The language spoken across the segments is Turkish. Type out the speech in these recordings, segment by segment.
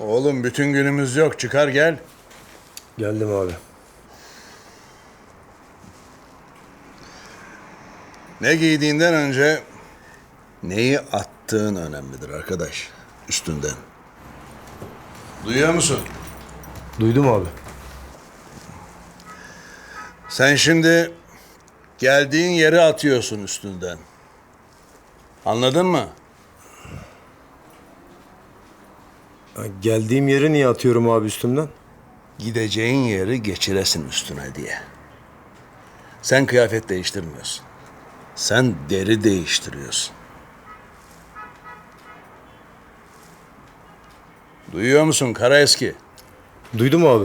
Oğlum bütün günümüz yok. Çıkar gel. Geldim abi. Ne giydiğinden önce neyi attığın önemlidir arkadaş. Üstünden. Duyuyor musun? Duydum abi. Sen şimdi geldiğin yere atıyorsun üstünden. Anladın mı? Ha, Geldiğim yeri niye atıyorum abi üstümden? Gideceğin yeri geçiresin üstüne diye. Sen kıyafet değiştirmiyorsun. Sen deri değiştiriyorsun. Duyuyor musun kara eski? Duydum abi.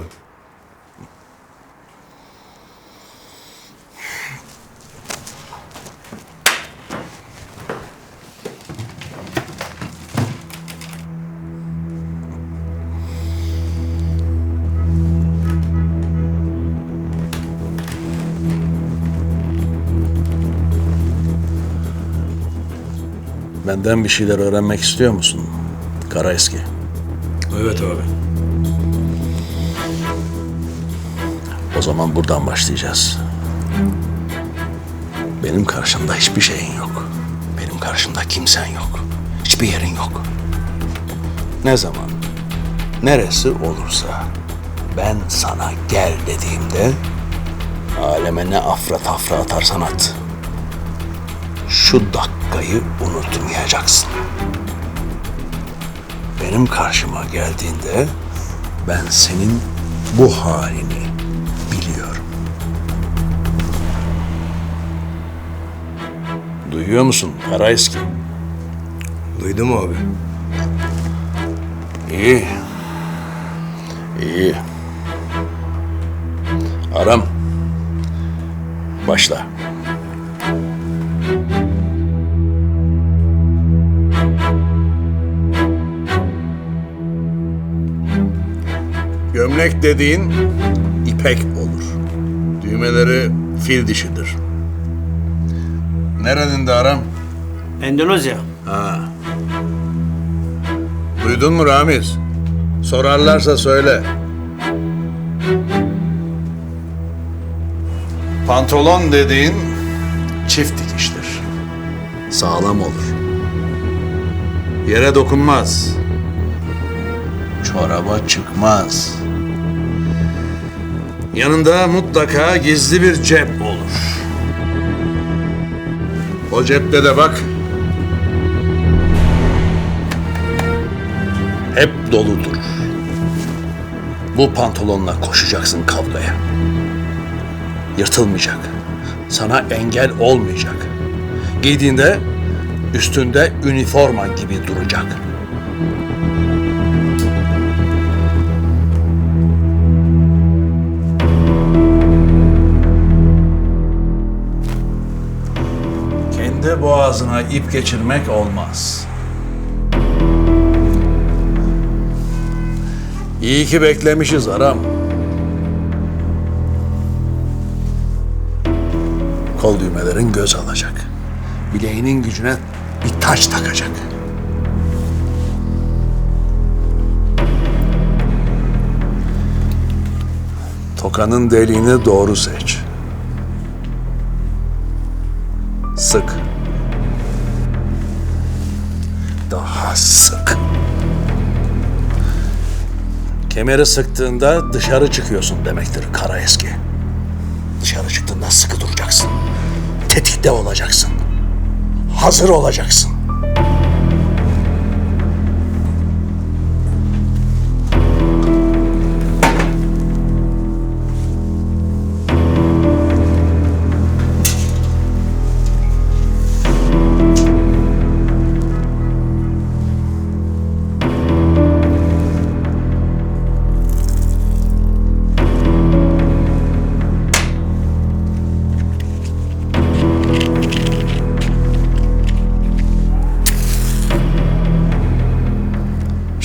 Benden bir şeyler öğrenmek istiyor musun? Kara eski. Evet abi. O zaman buradan başlayacağız. Benim karşımda hiçbir şeyin yok. Benim karşımda kimsen yok. Hiçbir yerin yok. Ne zaman, neresi olursa ben sana gel dediğimde aleme ne afra tafra atarsan at. Şu dakikayı unutmayacaksın. Benim karşıma geldiğinde ben senin bu halini biliyorum. Duyuyor musun Kara Eski? Duydum abi. İyi. İyi. Aram. Başla. Gömlek dediğin ipek olur. Düğmeleri fil dişidir. Nerenin de Aram? Endonezya. Duydun mu Ramiz? Sorarlarsa söyle. Pantolon dediğin çift dikiştir. Sağlam olur. Yere dokunmaz. Çoraba çıkmaz. Yanında mutlaka gizli bir cep olur. O cepte de bak hep doludur. Bu pantolonla koşacaksın kavgaya. Yırtılmayacak. Sana engel olmayacak. Giydiğinde üstünde üniforma gibi duracak. Boğazına ip geçirmek olmaz. İyi ki beklemişiz Aram. Kol düğmelerin göz alacak. Bileğinin gücüne bir taç takacak. Tokanın deliğini doğru seç. Sık. Daha sık. Kemeri sıktığında dışarı çıkıyorsun demektir kara eski. Dışarı çıktığında sıkı duracaksın. Tetikte olacaksın. Hazır olacaksın.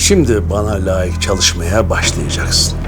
Şimdi bana layık çalışmaya başlayacaksın.